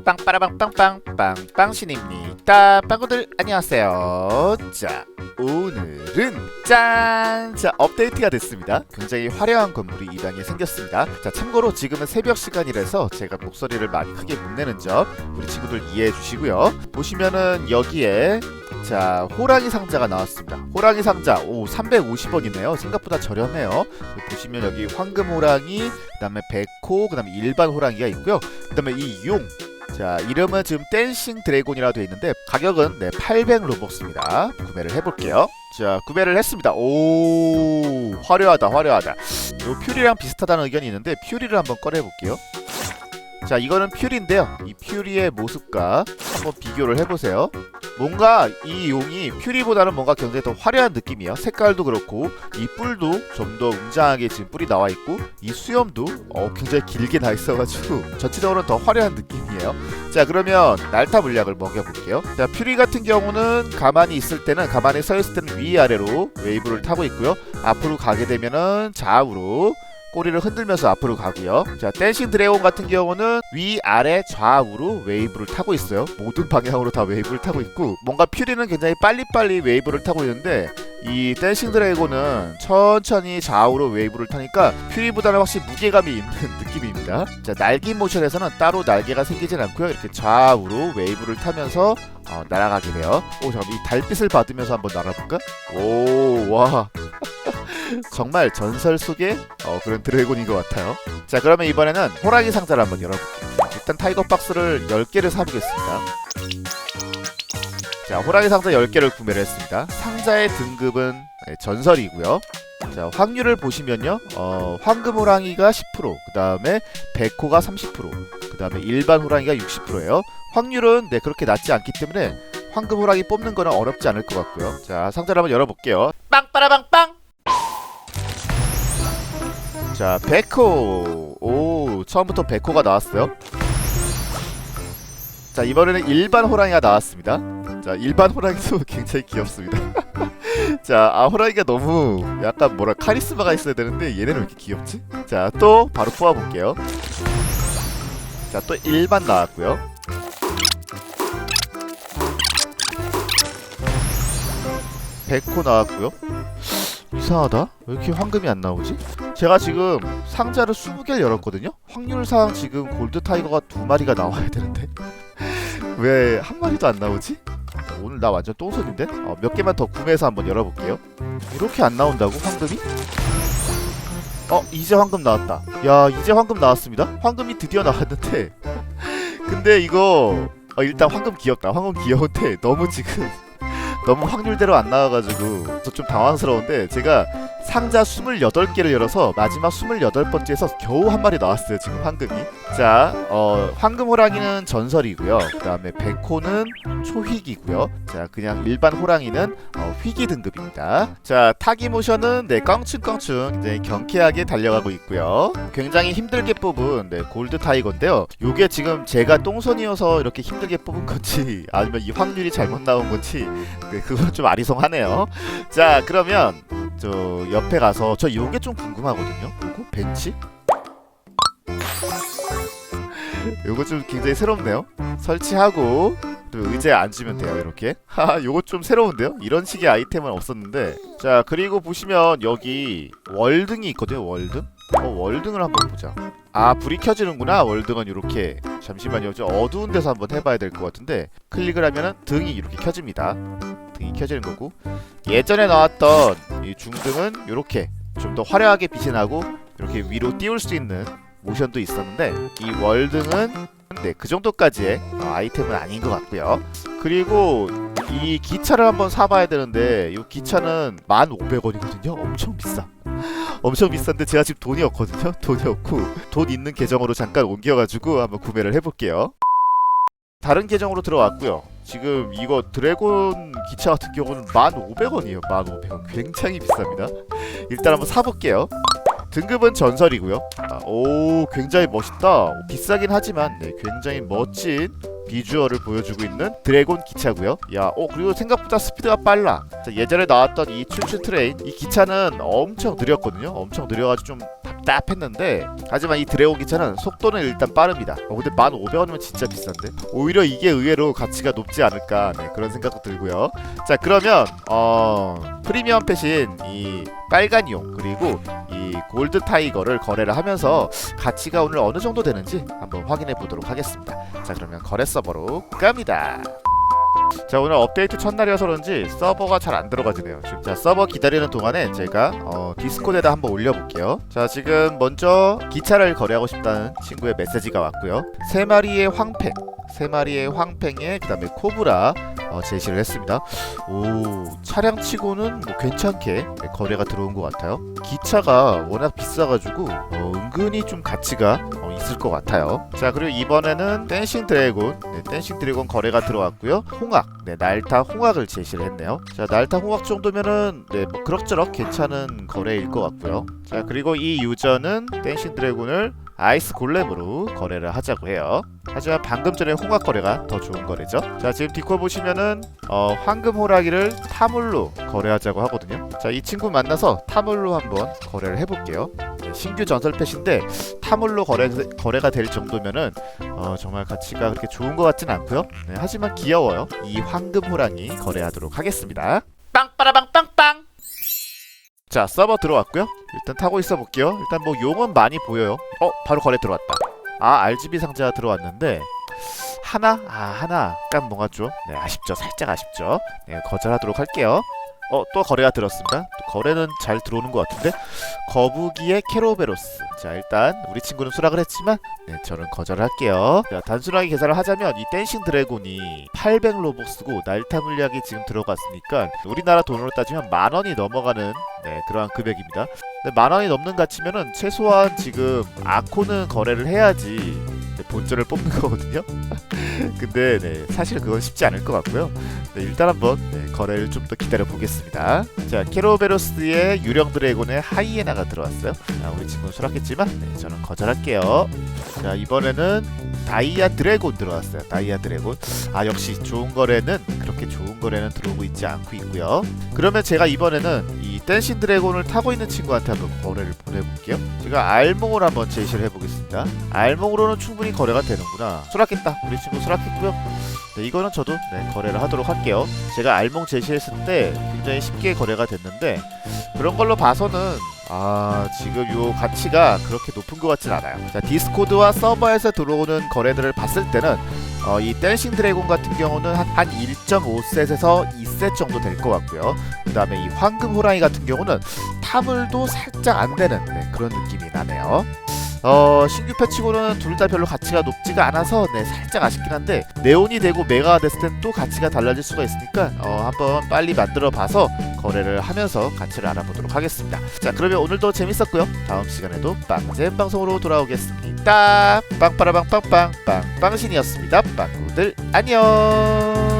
빵빠라빵빵빵 빵 빵신입니다 빵구들 안녕하세요 자 오늘은 짠! 자 업데이트가 됐습니다 굉장히 화려한 건물이 이 방에 생겼습니다 자 참고로 지금은 새벽 시간이라서 제가 목소리를 많이 크게 못 내는 점 우리 친구들 이해해 주시고요 보시면은 여기에 자 호랑이 상자가 나왔습니다 호랑이 상자 오 350원이네요 생각보다 저렴해요 보시면 여기 황금 호랑이 그 다음에 백호 그 다음에 일반 호랑이가 있고요 그 다음에 이용 자 이름은 지금 댄싱 드래곤이라고 되어 있는데 가격은 네 800 로벅스입니다. 구매를 해볼게요. 자 구매를 했습니다. 오 화려하다 화려하다. 요 퓨리랑 비슷하다는 의견이 있는데 퓨리를 한번 꺼내볼게요 자 이거는 퓨리인데요. 이 퓨리의 모습과 한번 비교를 해보세요. 뭔가 이 용이 퓨리보다는 뭔가 굉장히 더 화려한 느낌이에요. 색깔도 그렇고 이 뿔도 좀 더 웅장하게 지금 뿔이 나와 있고 이 수염도 어, 굉장히 길게 나 있어가지고 전체적으로 더 화려한 느낌이에요. 자 그러면 날타 물약을 먹여볼게요. 자 퓨리 같은 경우는 가만히 있을 때는 가만히 서 있을 때는 위아래로 웨이브를 타고 있고요. 앞으로 가게 되면은 좌우로 꼬리를 흔들면서 앞으로 가고요. 자, 댄싱 드래곤 같은 경우는 위, 아래, 좌우로 웨이브를 타고 있어요. 모든 방향으로 다 웨이브를 타고 있고 뭔가 퓨리는 굉장히 빨리빨리 웨이브를 타고 있는데 이 댄싱 드래곤은 천천히 좌우로 웨이브를 타니까 퓨리보다는 확실히 무게감이 있는 느낌입니다. 자, 날개 모션에서는 따로 날개가 생기진 않고요. 이렇게 좌우로 웨이브를 타면서 어, 날아가게 돼요. 오, 잠깐 이 달빛을 받으면서 한번 날아볼까? 오, 와. 정말 전설 속의 어, 그런 드래곤인 것 같아요. 자, 그러면 이번에는 호랑이 상자를 한번 열어볼게요. 일단 타이거 박스를 10개를 사보겠습니다. 자, 호랑이 상자 10개를 구매를 했습니다. 상자의 등급은 네, 전설이고요. 자, 확률을 보시면요. 어, 황금 호랑이가 10%, 그 다음에 백호가 30%, 그 다음에 일반 호랑이가 60%예요. 확률은 네, 그렇게 낮지 않기 때문에 황금 호랑이 뽑는 거는 어렵지 않을 것 같고요. 자, 상자를 한번 열어볼게요. 빵빠라빵빵! 자, 백호. 오, 처음부터 백호가 나왔어요. 자, 이번에는 일반 호랑이가 나왔습니다. 자, 일반 호랑이도 굉장히 귀엽습니다. 자, 아, 호랑이가 너무 약간 뭐라 카리스마가 있어야 되는데 얘네는 왜 이렇게 귀엽지? 자, 또 바로 뽑아볼게요. 자, 또 일반 나왔고요. 백호 나왔고요. 이상하다. 왜 이렇게 황금이 안 나오지? 제가 지금 상자를 20개를 열었거든요. 확률상 지금 골드 타이거가 두 마리가 나와야 되는데 왜 한 마리도 안 나오지? 오늘 나 완전 똥손인데? 어, 몇 개만 더 구매해서 한번 열어볼게요. 이렇게 안 나온다고 황금이? 어 이제 황금 나왔다. 야 이제 황금 나왔습니다. 황금이 드디어 나왔는데 근데 이거 어, 일단 황금 귀엽다. 황금 귀여운데 너무 지금 너무 확률대로 안 나와가지고 저좀 당황스러운데 제가 상자 28개를 열어서 마지막 28번째에서 겨우 한 마리 나왔어요 지금 황금이. 자 어, 황금 호랑이는 전설이고요. 그 다음에 백호는 초희기고요. 자 그냥 일반 호랑이는 어, 희기 등급입니다. 자 타기 모션은 네 껑충껑충 굉장히 경쾌하게 달려가고 있고요. 굉장히 힘들게 뽑은 네 골드 타이거인데요. 요게 지금 제가 똥손이어서 이렇게 힘들게 뽑은 건지 아니면 이 확률이 잘못 나온 건지 네, 그건 좀 아리송하네요 자 그러면 저 옆에 가서 저 요게 좀 궁금하거든요. 요거 벤치? 요거 좀 굉장히 새롭네요. 설치하고 또 의자에 앉으면 돼요 이렇게. 하하 요거 좀 새로운데요? 이런 식의 아이템은 없었는데. 자 그리고 보시면 여기 월등이 있거든요. 월등. 어 월등을 한번 보자. 아 불이 켜지는구나 월등은 이렇게 잠시만요 좀 어두운 데서 한번 해봐야 될 것 같은데 클릭을 하면은 등이 이렇게 켜집니다 등이 켜지는 거고 예전에 나왔던 이 중등은 이렇게 좀 더 화려하게 빛이 나고 이렇게 위로 띄울 수 있는 모션도 있었는데 이 월등은 네, 그 정도까지의 어, 아이템은 아닌 것 같고요. 그리고 이 기차를 한번 사봐야 되는데 이 기차는 1,500원이거든요. 엄청 비싸. 엄청 비싼데 제가 지금 돈이 없거든요. 돈이 없고 돈 있는 계정으로 잠깐 옮겨가지고 한번 구매를 해볼게요. 다른 계정으로 들어왔고요. 지금 이거 드래곤 기차 같은 경우는 1,500원이에요. 1,500원. 굉장히 비쌉니다. 일단 한번 사볼게요. 등급은 전설이고요. 아, 오, 굉장히 멋있다. 비싸긴 하지만 네, 굉장히 멋진 비주얼을 보여주고 있는 드래곤 기차고요. 야, 어 그리고 생각보다 스피드가 빨라. 자, 예전에 나왔던 이 춘추 트레인 이 기차는 엄청 느렸거든요. 엄청 느려가지고 좀 답답했는데 하지만 이 드래곤 기차는 속도는 일단 빠릅니다. 어, 근데 1,500원이면 진짜 비싼데 오히려 이게 의외로 가치가 높지 않을까 네, 그런 생각도 들고요. 자 그러면 어 프리미엄 패신 이 빨간 용 그리고 이 골드 타이거를 거래를 하면서 가치가 오늘 어느 정도 되는지 한번 확인해 보도록 하겠습니다. 자 그러면 거래 서버로 갑니다. 자 오늘 업데이트 첫날이어서 그런지 서버가 잘 안 들어가지네요 지금 자 서버 기다리는 동안에 제가 어, 디스코드에다 한번 올려볼게요 자 지금 먼저 기차를 거래하고 싶다는 친구의 메시지가 왔고요 세 마리의 황팽 세 마리의 황팽에 그 다음에 코브라 어, 제시를 했습니다. 오 차량치고는 뭐 괜찮게 거래가 들어온 것 같아요. 기차가 워낙 비싸가지고 어, 은근히 좀 가치가 어, 있을 것 같아요. 자 그리고 이번에는 댄싱 드래곤. 네, 댄싱 드래곤 거래가 들어왔고요. 홍학 네 날타 홍학을 제시를 했네요. 자 날타 홍학 정도면은 네 뭐 그럭저럭 괜찮은 거래일 것 같고요. 자 그리고 이 유저는 댄싱 드래곤을 아이스 골렘으로 거래를 하자고 해요. 하지만 방금 전에 홍학 거래가 더 좋은 거래죠. 자 지금 디코 보시면은 어, 황금 호라기를 타물로 거래하자고 하거든요. 자 이 친구 만나서 타물로 한번 거래를 해볼게요. 네, 신규 전설 펫인데 타물로 거래, 거래가 될 정도면은 어, 정말 가치가 그렇게 좋은 것 같진 않고요. 네, 하지만 귀여워요. 이 황금 호랑이 거래하도록 하겠습니다 자 서버 들어왔고요. 일단 타고 있어 볼게요. 일단 뭐 용은 많이 보여요. 어 바로 거래 들어왔다. 아 RGB 상자가 들어왔는데 하나? 아 하나. 약간 뭔가 좀. 네, 아쉽죠. 살짝 아쉽죠. 네 거절하도록 할게요 어 또 거래가 들었습니다. 또 거래는 잘 들어오는 것 같은데? 거북이의 캐로베로스. 자 일단 우리 친구는 수락을 했지만 네 저는 거절할게요. 자 단순하게 계산을 하자면 이 댄싱 드래곤이 800 로벅스고 날타 물약이 지금 들어갔으니까 우리나라 돈으로 따지면 만 원이 넘어가는 네 그러한 금액입니다. 만 원이 넘는 가치면은 최소한 지금 아코는 거래를 해야지 네, 본전을 뽑는 거거든요 근데 네 사실 그건 쉽지 않을 것 같고요 네, 일단 한번 네, 거래를 좀 더 기다려 보겠습니다. 자, 케로베로스의 유령 드래곤의 하이에나가 들어왔어요. 자, 우리 친구는 수락했지만 네, 저는 거절할게요. 자, 이번에는 다이아 드래곤 들어왔어요. 다이아 드래곤. 아, 역시 좋은 거래는 그렇게 좋은 거래는 들어오고 있지 않고 있고요. 그러면 제가 이번에는 이 댄싱 드래곤을 타고 있는 친구한테 한번 거래를 보내볼게요. 제가 알몽을 한번 제시를 해보겠습니다. 알몽으로는 충분히 거래가 되는구나. 수락했다. 우리 친구 수락했고요. 네, 이거는 저도 네, 거래를 하도록 할게요. 제가 알몽 제시했을 때 굉장히 쉽게 거래가 됐는데 그런 걸로 봐서는 아 지금 요 가치가 그렇게 높은 것 같진 않아요. 자 디스코드와 서버에서 들어오는 거래들을 봤을 때는 어, 이 댄싱 드래곤 같은 경우는 한, 한 1.5셋에서 2셋 정도 될 것 같고요. 그 다음에 이 황금 호랑이 같은 경우는 타물도 살짝 안 되는 네, 그런 느낌이 나네요. 어 신규 패치고는 둘 다 별로 가치가 높지가 않아서 네 살짝 아쉽긴 한데 네온이 되고 메가가 됐을 땐 또 가치가 달라질 수가 있으니까 어 한번 빨리 만들어 봐서 거래를 하면서 가치를 알아보도록 하겠습니다. 자 그러면 오늘도 재밌었고요. 다음 시간에도 빵잼 방송으로 돌아오겠습니다. 빵빠라빵빵빵 빵빵신이었습니다. 빵구들 안녕